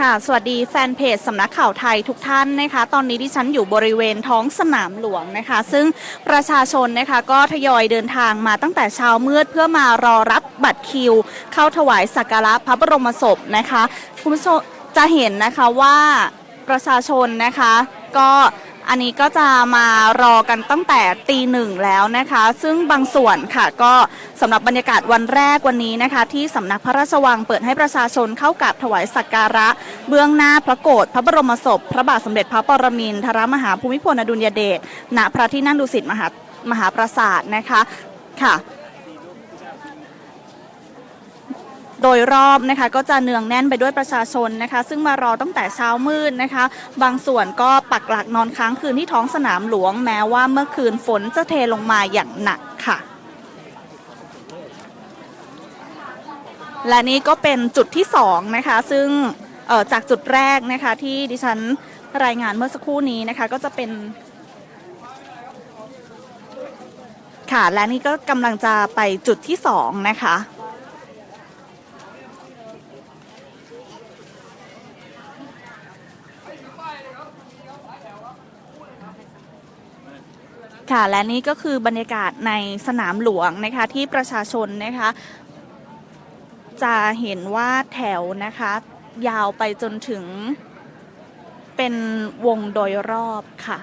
ค่ะ สวัสดีแฟนเพจสำนักข่าวไทยทุกท่านนะคะ ตอนนี้ดิฉันอยู่บริเวณท้องสนามหลวงนะคะ ซึ่งประชาชนนะคะก็ทยอยเดินทางมาตั้งแต่เช้ามืดเพื่อมารอรับบัตรคิว เข้าถวายสักการะพระบรมศพนะคะ คุณผู้ชมจะเห็นนะคะว่าประชาชนนะคะก็ อันนี้ก็จะมารอกันตั้งแต่ตีหนึ่งแล้วนะคะ ซึ่งบางส่วนค่ะก็สำหรับบรรยากาศวันแรกวันนี้นะคะ ที่สำนักพระราชวังเปิดให้ประชาชนเข้ากราบถวายสักการะ เบื้องหน้าพระโกรธพระบรมศพ พระบาทสมเด็จพระปรมินทรมหาภูมิพลอดุลยเดชณพระที่นั่งดุสิตมหามหาปราสาทนะคะค่ะ โดยรอบนะคะก็จะเนืองแน่นไปด้วยประชาชนนะคะ ซึ่งมารอตั้งแต่เช้ามืดนะคะ บางส่วนก็ปักหลักนอนค้างคืนที่ท้องสนามหลวงแม้ว่าเมื่อคืนฝนจะเทลงมาอย่างหนักค่ะและนี่ก็เป็นจุดที่สองนะคะซึ่งออจากจุดแรกนะคะที่ดิฉันรายงานเมื่อสักครู่นี้นะคะก็จะเป็นค่ะและนี่ก็กำลังจะไปจุดที่สองนะคะ ค่ะ และนี่ก็คือบรรยากาศในสนามหลวงนะคะที่ประชาชนนะคะ จะเห็นว่าแถวนะคะ ยาวไปจนถึงเป็นวงโดยรอบค่ะ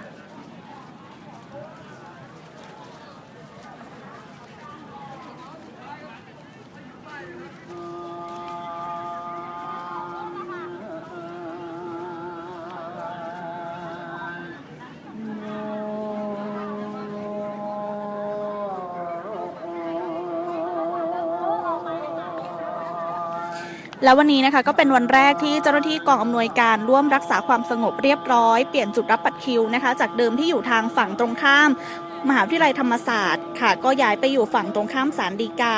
แล้ววันนี้นะคะก็เป็นวันแรกที่เจ้าหน้าที่กองอำนวยการร่วมรักษาความสงบเรียบร้อย เปลี่ยนจุดรับบัตรคิวนะคะ จากเดิมที่อยู่ทางฝั่งตรงข้าม มหาวิทยาลัยธรรมศาสตร์ค่ะ ก็ย้ายไปอยู่ฝั่งตรงข้ามศาลฎีกา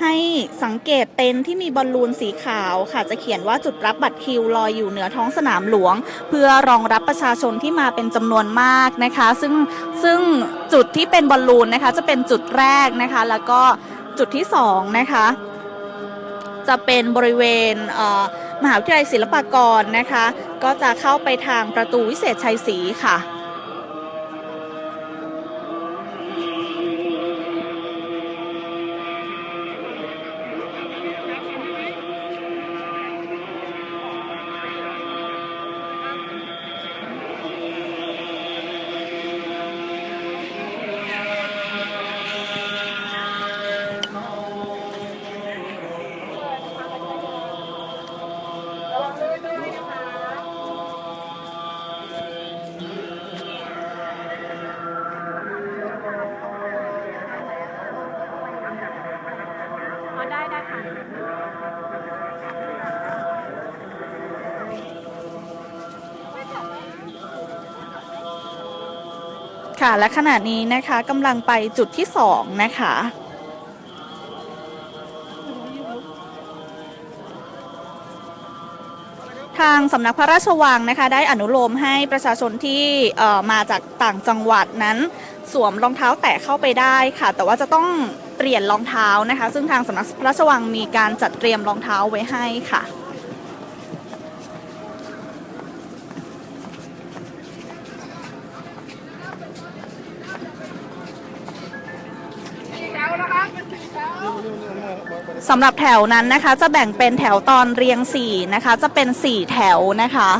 ให้สังเกตเต็นท์ที่มีบอลลูนสีขาวค่ะจะเขียนว่าจุดรับบัตรคิวลอยอยู่เหนือท้องสนามหลวง เพื่อรองรับประชาชนที่มาเป็นจำนวนมากนะคะ ซึ่งซึ่งจุดที่เป็นบอลลูนนะคะจะเป็นจุดแรกนะคะ แล้วก็จุดที่สองนะคะ จะเป็นบริเวณมหาวิทยาลัยศิลปากรนะคะ ก็จะเข้าไปทางประตูวิเศษชัยศรีค่ะ ค่ะและขณะนี้นะคะกำลังไปจุดที่สองนะคะทางสำนักพระราชวังนะคะ ได้อนุโลมให้ประชาชนที่มาจากต่างจังหวัดนั้น สวมรองเท้าแตะเข้าไปได้ค่ะ แต่ว่าจะต้องเปลี่ยนรองเท้านะคะ ซึ่งทางสำนักพระราชวังมีการจัดเตรียมรองเท้าไว้ให้ค่ะ สำหรับแถวนั้นนะคะ จะแบ่งเป็นแถวตอนเรียงสี่นะคะ จะเป็นสี่แถวนะคะ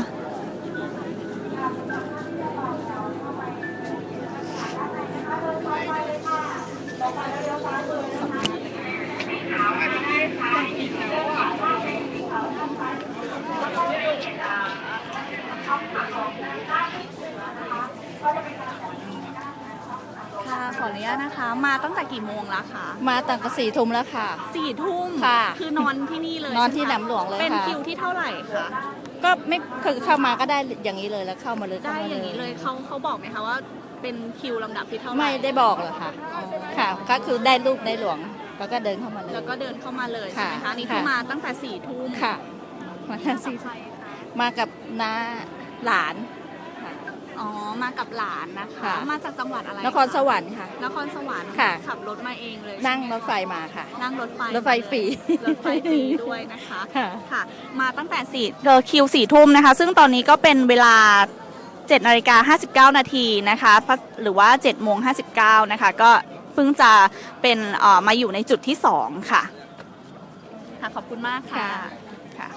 ออนุญาตนะคะ มาตั้งแต่กี่โมงแล้วคะมาตั้งแต่สี่ทุ่มแล้วค่ะ สี่ทุ่มค่ะคือนอนที่นี่เลยนอนที่ใช่ไหนำหลวงเลยเป็นค่ะคิวที่เท่าไหร่คะก็ไม่คือเข้ามาก็ได้อย่างนี้เลยแล้วเข้ามาเลยเข้ได้มอย่างนี้เลยเขาเขาบอกไหมคะว่าเป็นคิวลำดับที่เท่าไหร่ไม่ได้บอกหรอกค่ะค่ะ ก็คือได้รูปในหลวงแล้วก็เดินเข้ามาเลยแล้วก็เดินเข้ามาเลยใช่ไหมค่ะคะนี่คือค่ะมาตั้งแต่สี่ทุ่มค่ะมาทั้งสี่ใครคะมากับน้าหลานค่ะ อ๋อ มากับหลานนะคะ ค่ะ มาจากจังหวัดอะไรนครสวรรค์ค่ะ นครสวรรค์ค่ะ ขับรถมาเองเลยนั่งใช่หมรถไฟมาค่ะ นั่งรถไฟรถไฟฟรี รถไฟฟรีด้วยนะคะ ค่ะ ค่ะ มาตั้งแต่สี่เออคิวสี่ทุ่มนะคะ ซึ่งตอนนี้ก็เป็นเวลา7นาฬิกา59 นาทีนะคะพัสหรือว่า7โมง59 นะคะ ก็เพิ่งจะเป็นเอ่อมาอยู่ในจุดที่ 2 ค่ะ ค่ะ ขอบคุณมากค่ะ ค่ะ ค่ะ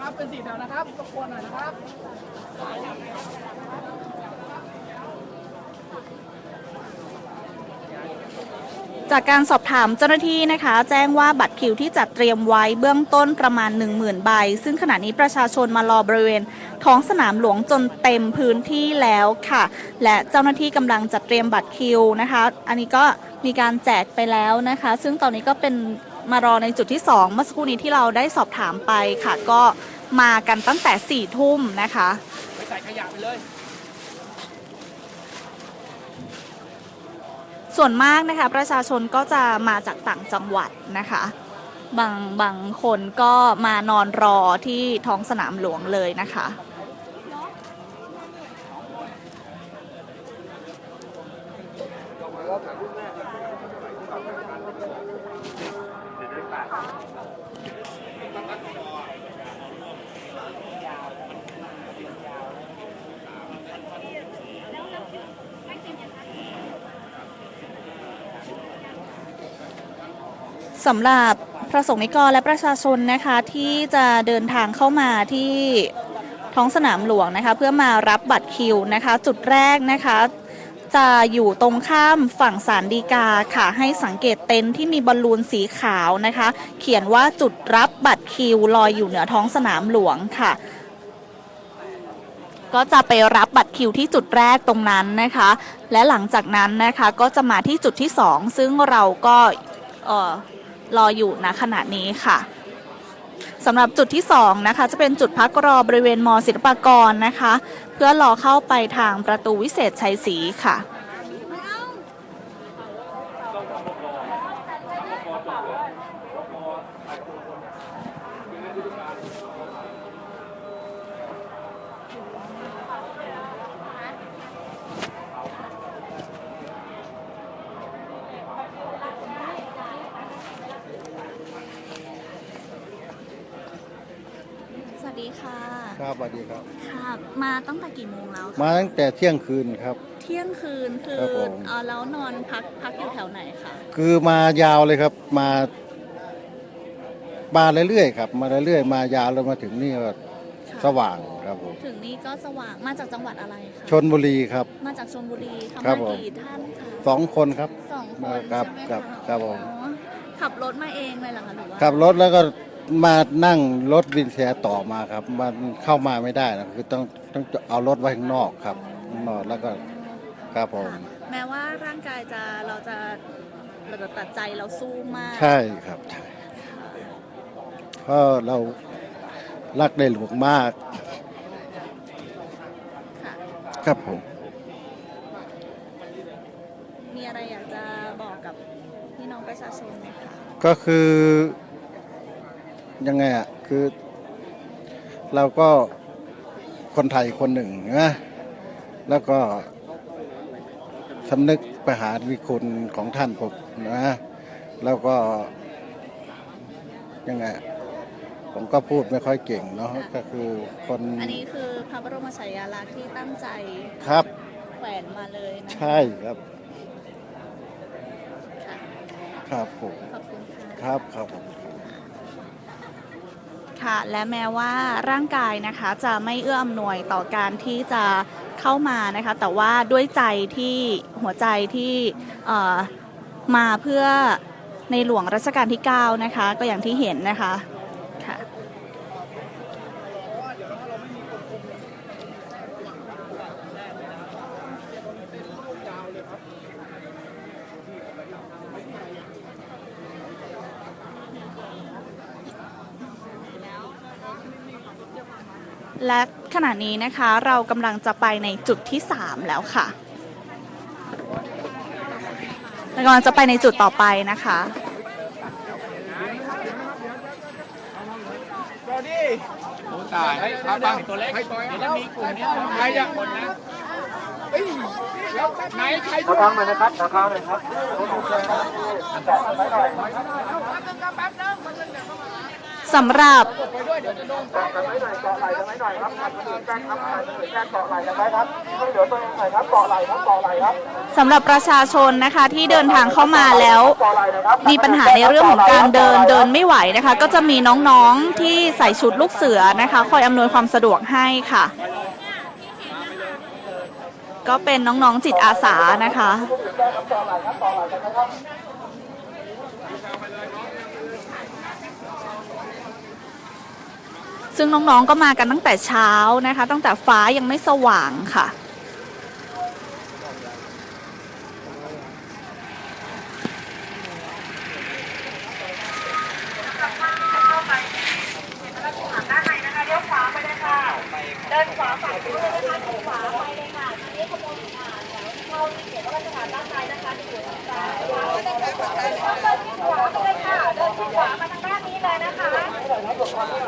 ครับ เป็นสีแถวนะครับรบกวนหน่อยนะครับจากการสอบถามเจ้าหน้าที่นะคะ แจ้งว่าบัตรคิวที่จัดเตรียมไว้เบื้องต้นประมาณ 10,000 ใบ ซึ่งขณะนี้ประชาชนมารอบริเวณ ท้องสนามหลวงจนเต็มพื้นที่แล้วค่ะ และเจ้าหน้าที่กำลังจัดเตรียมบัตรคิวนะคะ อันนี้ก็มีการแจกไปแล้วนะคะ ซึ่งตอนนี้ก็เป็นมารอในจุดที่ 2 เมื่อสักครู่นี้ที่เราได้สอบถามไปค่ะก็ มากันตั้งแต่4ี่ทุ่มนะคะไปใส่ขยะไปเลย ส่วนมากนะคะประชาชนก็จะมาจากต่างจังหวัดนะคะ บางบางคนก็มานอนรอที่ท้องสนามหลวงเลยนะคะ สำหรับพระสงฆ์นิกรและประชาชนนะคะที่จะเดินทางเข้ามาที่ท้องสนามหลวงนะคะเพื่อมารับบัตรคิวนะคะ จุดแรกนะคะจะอยู่ตรงข้ามฝั่งสารดีกาค่ะ ให้สังเกตเต็นท์ที่มีบอลลูนสีขาวนะคะ เขียนว่าจุดรับบัตรคิวลอยอยู่เหนือท้องสนามหลวงค่ะ ก็จะไปรับบัตรคิวที่จุดแรกตรงนั้นนะคะ และหลังจากนั้นนะคะก็จะมาที่จุดที่ 2 ซึ่งเราก็เออ รออยู่ณขณะนี้ค่ะสำหรับจุดที่2นะคะจะเป็นจุดพักรอบริเวณมศิลปากรนะคะ เพื่อรอเข้าไปทางประตูวิเศษชัยศรีค่ะ สวัสดีค่ะ ครับสวัส ดีครับ ค่ะมาตั้งแต่กี่โมงแล้วคะมาตั้งแต่เที่ยงคืนครับ เที่ยงคืนคือครับผม เอ่อแล้วนอนพักพักอยู่แถวไหนคะคือมายาวเลยครับ มา มาเรื่อยๆครับ มาเรื่อยๆมายาวแล้วมาถึงนี่ก็สว่างครับผมถึงนี่ก็สว่างมาจากจังหวัดอะไรคะชนบุรีครับ มาจากชลบุรีทำครัมาบผมกี่ท่านคะสองคนครับ สองคนครับใช่ไหมครับะครับผม อ๋อขับรถมาเองเลยเหรอคะหรือว่าขับรถแล้วก็ มานั่งรถวินแชร์ต่อมาครับมันเข้ามาไม่ได้นะคือต้องต้องเอารถไว้ข้างนอกครับข้างนอกแล้วก็ครับผมค่ะแม้ว่าร่างกายจะเราจะเราจะตัดใจเราสู้มาก ใช่ครับใช่เพราะเรารักในหลวงมาก ค่ะ ครับผม มีอะไรอยากจะบอกกับพี่น้องประชาชนไหมคะ ก็คือ ยังไงอะคือ เราก็คนไทยคนหนึ่งนะแล้วก็สำนึกประหารวิคุณของท่านผมนะแล้วก็ยังไงอะผมก็พูดไม่ค่อยเก่งเนาะก็คือคนอันนี้คือพระบรมฉายาลักษณ์ที่ตั้งใจครับแขวนมาเลยนะใช่ครับ ค่ะครับผมขอบคุณค่ะครับครับผม ค่ะ และแม้ว่าร่างกายนะคะจะไม่เอื้ออำนวยต่อการที่จะเข้ามานะคะ แต่ว่าด้วยใจที่หัวใจที่มาเพื่อในหลวงรัชกาลที่ 9 นะคะ ก็อย่างที่เห็นนะคะ และขณะนี้นะคะเรากำลังจะไปในจุดที่ 3 แล้วค่ะตกำลังจะไปในจุดต่อไปนะคะตายให้ครับบ้างตัวเล็กให้ตัวเดี๋ยวมีกลุ่มนี้ใครจะคนนะเฮ้ยแล้วไหนใครช่วยทางหน่อยนะครับทางหน่อยครับสำหรับกันไว้หน่อยเกาะไหล่กันไว้หน่อยครับการแจ้งครับแจ้งเกาะไหล่กันไว้ครับช่วยเหลือตัวเองหน่อยครับ เกาะไหล่ครับเกาะไหล่ครับสำหรับประชาชนนะคะที่เดินทางเข้ามาแล้วเกาะไหล่นะครับมีปัญหาในเรื่องของการเดินเดินไม่ไหวนะคะ ก็จะมีน้องๆที่ใส่ชุดลูกเสือนะคะ คอยอำนวยความสะดวกให้ค่ะ ก็เป็นน้องๆจิตอาสานะคะ ซึ่งน้องๆก็มากันตั้งแต่เช้านะคะ ตั้งแต่ฟ้ายังไม่สว่างค่ะ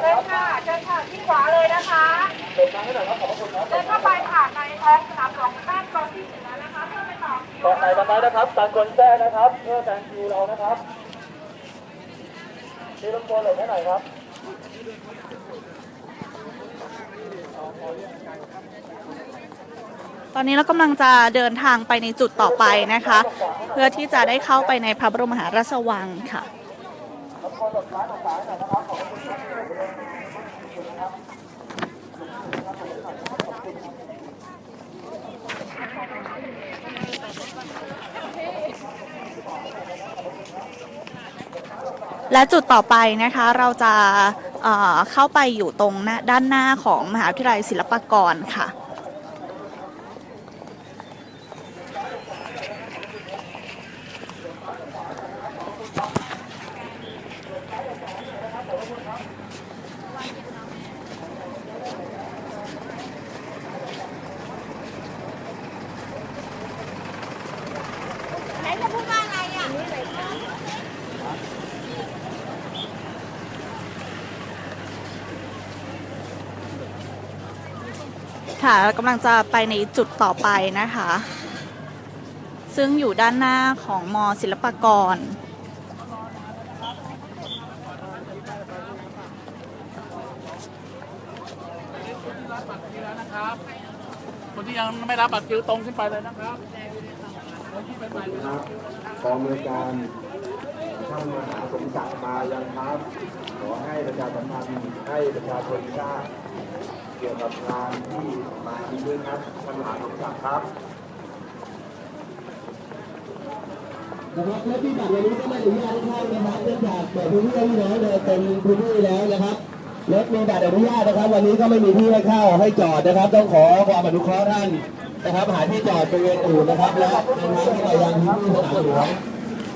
เดินค่ะเดินค่ะที่ขวาเลยนะคะเดินเข้าไปค่ะในท้องสนามหลวงด้านตรงที่เหนือนะคะ เพื่อไปต่อคิวเกาะไหล่กันไว้นะครับการคนแจ้งนะครับ เพื่อการคิวเรานะครับที่รบกวนหลบให้หน่อยครับตอนนี้เรากำลังจะเดินทางไปในจุดต่อไปนะคะ เพื่อที่จะได้เข้าไปในพระบรมมหาราชวังค่ะ และจุดต่อไปนะคะเราจะเอ่อเข้าไปอยู่ตรงหน้าด้านหน้าของมหาวิทยาลัยศิลปากรค่ะ ค่ะเรากำลังจะไปในจุดต่อไปนะคะ ซึ่งอยู่ด้านหน้าของมศิลปากร นะครับคน ที่ยังไม่รับบัตรคิวตรงขึ้นไปเลยนะครับครับกองบริการท่านมหาสมศักดิ์มายังครับ ขอให้ประชาสัมพันธ์ให้ประชาชนทราบเกี่ยวกับงานที่มานี้ด้วยครับท่านมหาสมศักดิ์ครับนะครับและที่บัตรวันนี้ก็ไม่อนุญาตให้เข้านะครับเนื่องจากเปิดพื้นที่ให้พี่น้องเดินเต็มพื้นที่แล้วนะครับ รถมีบัตรอนุญาตนะครับ วันนี้ก็ไม่มีที่ให้เข้าให้จอดนะครับ ต้องขอความอนุเคราะห์ท่านนะครับ หาที่จอดบริเวณอื่นนะครับ และเดินทางที่ไปยังพื้นที่สนามหลวง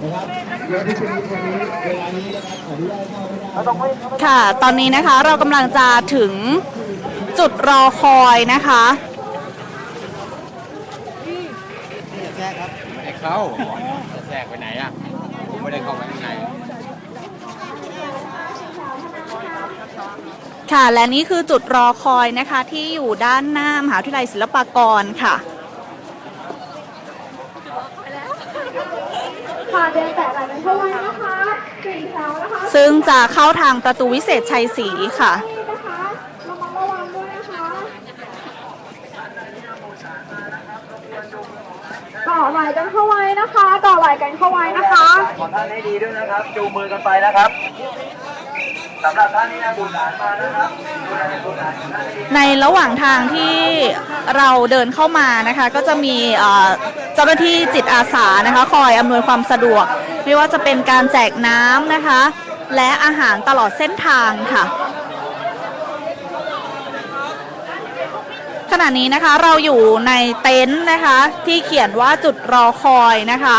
นะครับรถที่ชนิดวันนี้เวลานี้นะครับอนุญาตให้เข้าไม่ได้ ค่ะ ตอนนี้นะคะเรากำลังจะถึงจุดรอคอยนะคะไม่ได้เข้าจะแทรกไปไหนอะผมไม่ได้เข้าไปข้างใน ค่ะ และนี่คือจุดรอคอยนะคะที่อยู่ด้านหน้ามหาวิทยาลัยศิลปากรค่ะค่ะเดินแตะไหล่กันเข้าไว้นะคะสี่แถวนะคะซึ่งจะเข้าทางประตูวิเศษชัยศรีค่ะนี่นะคะระมัดระวังด้วยนะคะต่อไหล่กันเข้าไว้นะคะ ต่อไหล่กันเข้าไว้นะคะ ขอท่านให้ดีด้วยนะครับ จูงมือกันไปนะครับ สำหรับท่านที่นั่งบุญหลานมานะครับดูแลบุญหลานของท่านให้ในระหว่างทางที่เราเดินเข้ามานะคะ ก็จะมีเอ่อเจ้าหน้าที่จิตอาสานะคะ คอยอำนวยความสะดวก ไม่ว่าจะเป็นการแจกน้ำนะคะ และอาหารตลอดเส้นทางค่ะ ขณะนี้นะคะเราอยู่ในเต็นท์นะคะ ที่เขียนว่าจุดรอคอยนะคะ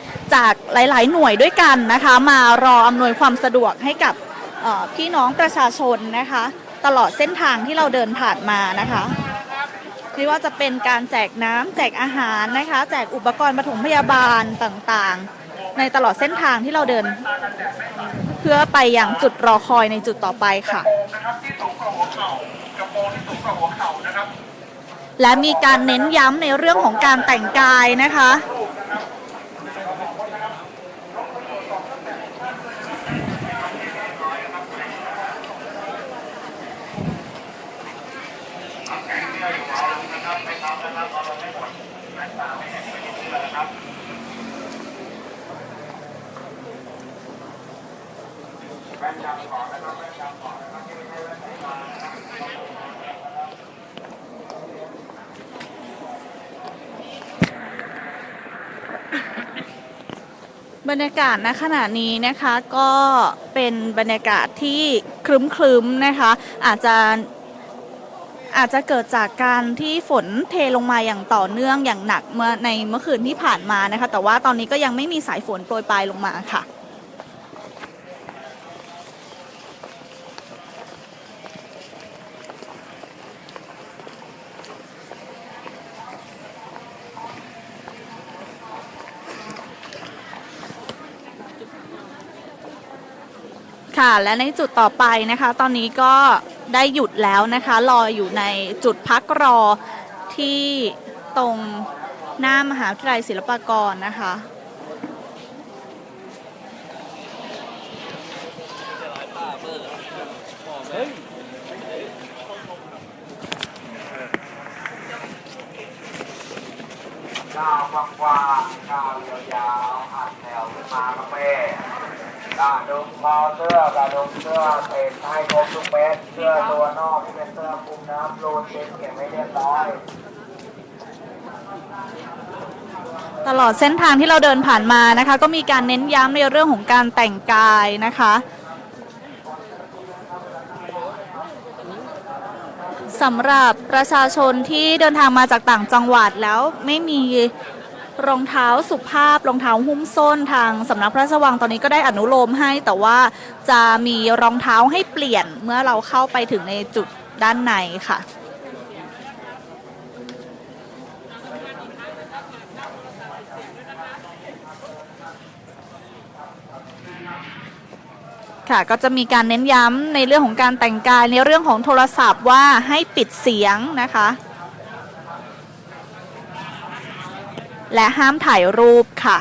จากหลาย ๆ หน่วยด้วยกันนะคะ มารออำนวยความสะดวกให้กับพี่น้องประชาชนนะคะ ตลอดเส้นทางที่เราเดินผ่านมานะคะไม่ว่าจะเป็นการแจกน้ำแจกอาหารนะคะ แจกอุปกรณ์ปฐมพยาบาลต่างๆ ในตลอดเส้นทางที่เราเดิน เพื่อไปอย่างจุดรอคอยในจุดต่อไปค่ะและมีการเน้นย้ำในเรื่องของการแต่งกายนะคะ บรรยากาศณขณะนี้นะคะก็เป็นบรรยากาศที่ครึ้มๆนะคะ อาจจะอาจจะเกิดจากการที่ฝนเทลงมาอย่างต่อเนื่องอย่างหนักเมื่อในเมื่อคืนที่ผ่านมานะคะ แต่ว่าตอนนี้ก็ยังไม่มีสายฝนโปรยปลายลงมาค่ะ ค่ะ และในจุดต่อไปนะคะ ตอนนี้ก็ได้หยุดแล้วนะคะ รออยู่ในจุดพักรอที่ตรงหน้ามหาวิทยาลัยศิลปากรนะคะก้าวกว้างๆก้าวยาวๆหันแถวขึ้นมาครับแม่ กาดุมคอเสื้อกาดุมเสื้อเศษให้ครบทุกเม็ดเสื้อตัวนอกที่เป็นเสื้อคลุมน้ำรูนเช็ดเก็บให้เรียบร้อยตลอดเส้นทางที่เราเดินผ่านมานะคะ ก็มีการเน้นย้ำในเรื่องของการแต่งกายนะคะสำหรับประชาชนที่เดินทางมาจากต่างจังหวัดแล้วไม่มี รองเท้าสุภาพรองเท้าหุ้มส้นทางสำนักพระราชวังตอนนี้ก็ได้อนุโลมให้ แต่ว่าจะมีรองเท้าให้เปลี่ยนเมื่อเราเข้าไปถึงในจุดด้านในค่ะค่ะก็จะมีการเน้นย้ำในเรื่องของการแต่งกายในเรื่องของโทรศัพท์ว่าให้ปิดเสียงนะคะ และห้ามถ่ายรูปค่ะ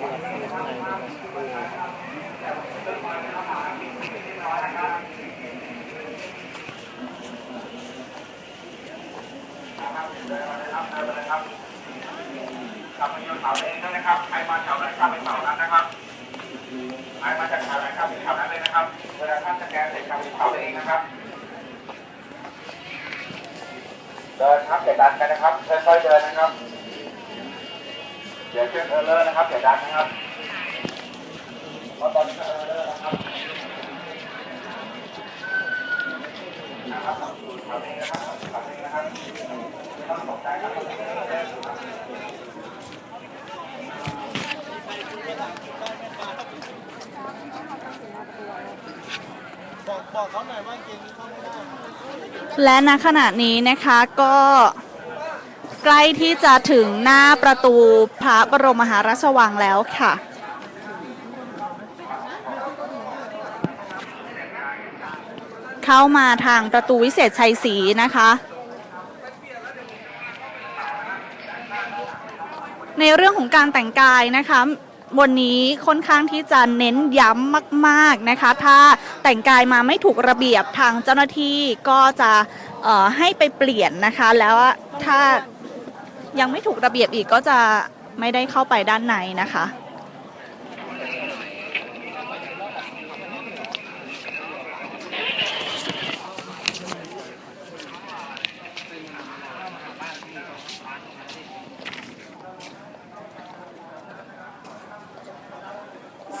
กลับมาโยนเสาเองด้วยนะครับ ใครมาแถวไหนข้ามไปเสานั้นนะครับใครมาจากแถวไหนข้ามไปแถวนั้นเลยนะครับ เวลาท่านสแกนเสร็จกลับไปเสาเองนะครับ เดินครับอย่าดันกันนะครับ ค่อยๆเดินนะครับ อย่าเชื่อเออเลอร์นะครับอย่าดันนะครับเพราะตอนนี้เออเลอร์นะครับนะครับแถวนี้นะครับแถวนี้นะครับไม่ต้องตกใจนะครับและณขณะนี้นะคะก็ ใกล้ที่จะถึงหน้าประตูพระบรมมหาราชวังแล้วค่ะเข้ามาทางประตูวิเศษชัยศรีนะคะ ในเรื่องของการแต่งกายนะคะ วันนี้ค่อนข้างที่จะเน้นย้ำมากๆนะคะ ถ้าแต่งกายมาไม่ถูกระเบียบทางเจ้าหน้าที่ก็จะให้ไปเปลี่ยนนะคะ แล้วถ้า ยังไม่ถูกระเบียบอีกก็จะไม่ได้เข้าไปด้านในนะคะ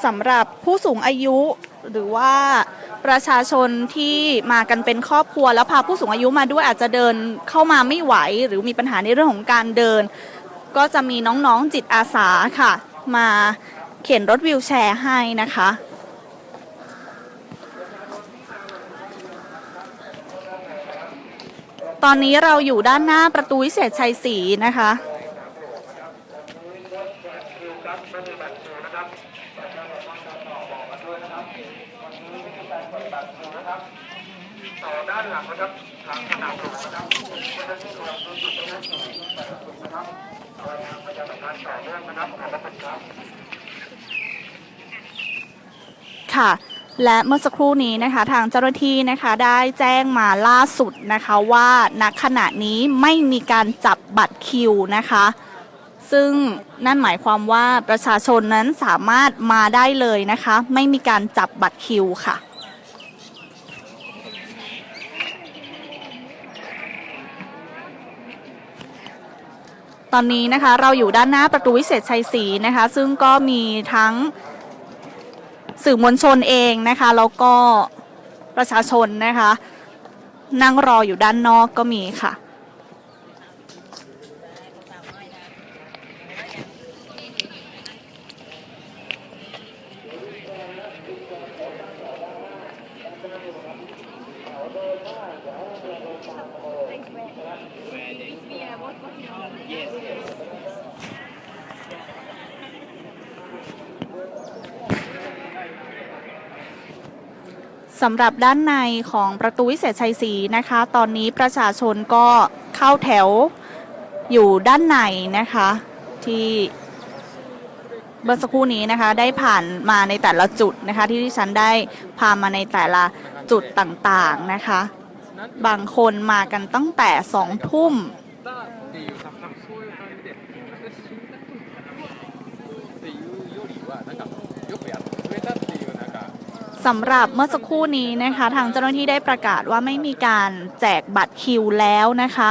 สำหรับผู้สูงอายุหรือว่า ประชาชนที่มากันเป็นครอบครัว แล้วพาผู้สูงอายุมาด้วยอาจจะเดินเข้ามาไม่ไหว หรือมีปัญหาในเรื่องของการเดิน ก็จะมีน้องๆจิตอาสาค่ะ มาเข็นรถวิวแชร์ให้นะคะตอนนี้เราอยู่ด้านหน้าประตูวิเศษชัยศรีนะคะ ต่อด้านหลังนะครับทางสนามหลวงนะครับเจ้าหน้าที่กำลังดูจุดนะครับนะครับประชาสัมพันธ์ต่อเนื่องนะ ค่ะและเมื่อสักครู่นี้นะคะทางเจ้าหน้าที่นะคะได้แจ้งมาล่าสุดนะคะว่าณขณะนี้ไม่มีการจับบัตรคิวนะคะ ซึ่งนั่นหมายความว่าประชาชนนั้นสามารถมาได้เลยนะคะ ไม่มีการจับบัตรคิวค่ะ ตอนนี้นะคะเราอยู่ด้านหน้าประตูวิเศษชัยศรีนะคะ ซึ่งก็มีทั้งสื่อมวลชนเองนะคะ แล้วก็ประชาชนนะคะ นั่งรออยู่ด้านนอกก็มีค่ะ สำหรับด้านในของประตูวิเศษชัยศรีนะคะ ตอนนี้ประชาชนก็เข้าแถวอยู่ด้านในนะคะ ที่เมื่อสักครู่นี้นะคะ ได้ผ่านมาในแต่ละจุดนะคะ ที่ที่ฉันได้พามาในแต่ละจุดต่างๆนะคะ บางคนมากันตั้งแต่สองทุ่ม สำหรับเมื่อสักครู่นี้นะคะ ทางเจ้าหน้าที่ได้ประกาศว่าไม่มีการแจกบัตรคิวแล้วนะคะ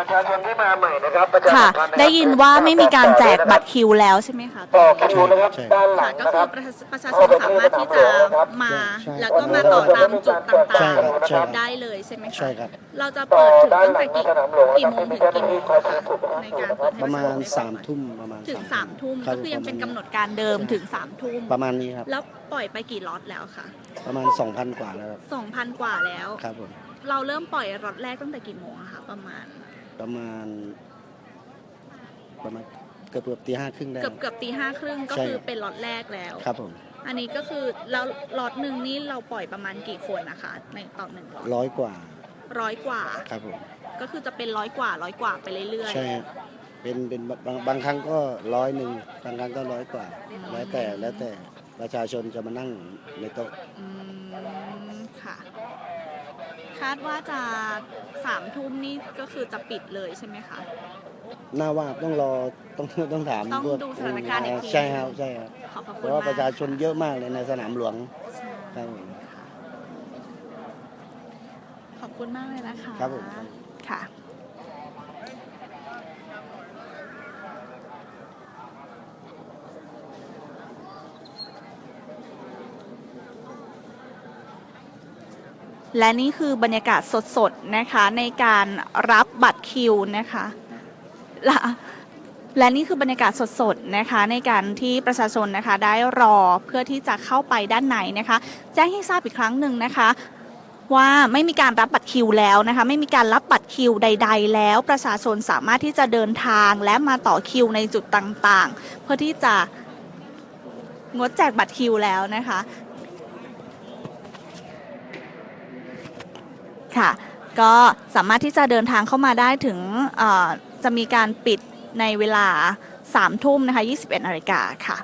คระชาชนที่ มาใหม่นะครับประชาค่ะ สัมพันธ์ะครับได้ยินว่าไม่มีการแจกบัตรคิวแล้วใช่ไหมคะต่อคิวนะครับใช่ ด้านหลัค่ะงก็นะคคืรัอบประชาประชาชนสามารถที่จะมาใช่แล้วก็มาต่อตามจุดต่ใช่างครับใช่ๆได้เลยใช่ไหมคะใช่ครับ เราจะต่อเปิดถึงด้านตั้งหลัแต่งกี่สนามหลวงกี่นะโมครังบถึมีงเจ้าหกี่น้าโมที่งคอยคะสนับสนุนนะครับในการเปิดให้ประมาณบริกสามทุ่มประมาณถึงสามทุ่มครับก็คือยังเป็นประมาณกำหนดการเดิมถึงสามทุ่มประมาณนี้ครับ แล้วปล่อยไปกี่ล็อตแล้วคะประมาณ 2,000 กว่าแล้วครับสองพันกว่าแล้ว ครับผมเราเริ่มปล่อยล็อตแรกตั้งแต่กี่โมงอะคะประมาณ ประมาณ ประมาณเกือบเกือบตีห้าครึ่งได้ เกือบเกือบตีห้าครึ่งก็ใช่คือครับเป็นล็อตแรกแล้ว ครับผม อันนี้ก็คือแล้วล็อตหนึ่งนี่เราปล่อยประมาณกี่คนนะคะในต่อหนึ่งล็อตร้อยกว่า ร้อยกว่า ครับผม ก็คือจะเป็นร้อยกว่าร้อยกว่าไปเรื่อยใช่ฮะเป็นเป็นบางบางครั้งก็ร้อยหนึ่งบางครั้งก็ร้อยกว่า แล้วแต่แล้วแต่ประชาชนจะมานั่งในโต๊ะๆอืม ค่ะคาดว่าจะสามทุ่มนี่ก็คือจะปิดเลยใช่ไหมคะน่าว่าต้องรอต้องต้องถามต้องพวกดูสถานการณ์อีกที ใช่ครับใช่ครับขอบพระเพคุณราะว่ามาปกระชาชนเยอะมากเลยในสนามหลวงใช่ครับผม ขอบคุณมากเลยนะคะครับผม ค่ะ และนี่คือบรรยากาศสดๆนะคะในการรับบัตรคิวนะคะและและนี่คือบรรยากาศสดๆนะคะ ในการที่ประชาชนนะคะได้รอเพื่อที่จะเข้าไปด้านในนะคะ แจ้งให้ทราบอีกครั้งหนึ่งนะคะว่าไม่มีการรับบัตรคิวแล้วนะคะ ไม่มีการรับบัตรคิวใด ๆ แล้ว ประชาชนสามารถที่จะเดินทางและมาต่อคิวในจุดต่างๆ เพื่อที่จะงดแจกบัตรคิวแล้วนะคะ ค่ะ ก็สามารถที่จะเดินทางเข้ามาได้ถึงจะมีการปิดในเวลา3ทุ่มนะคะ21นาฬิกาค่ะ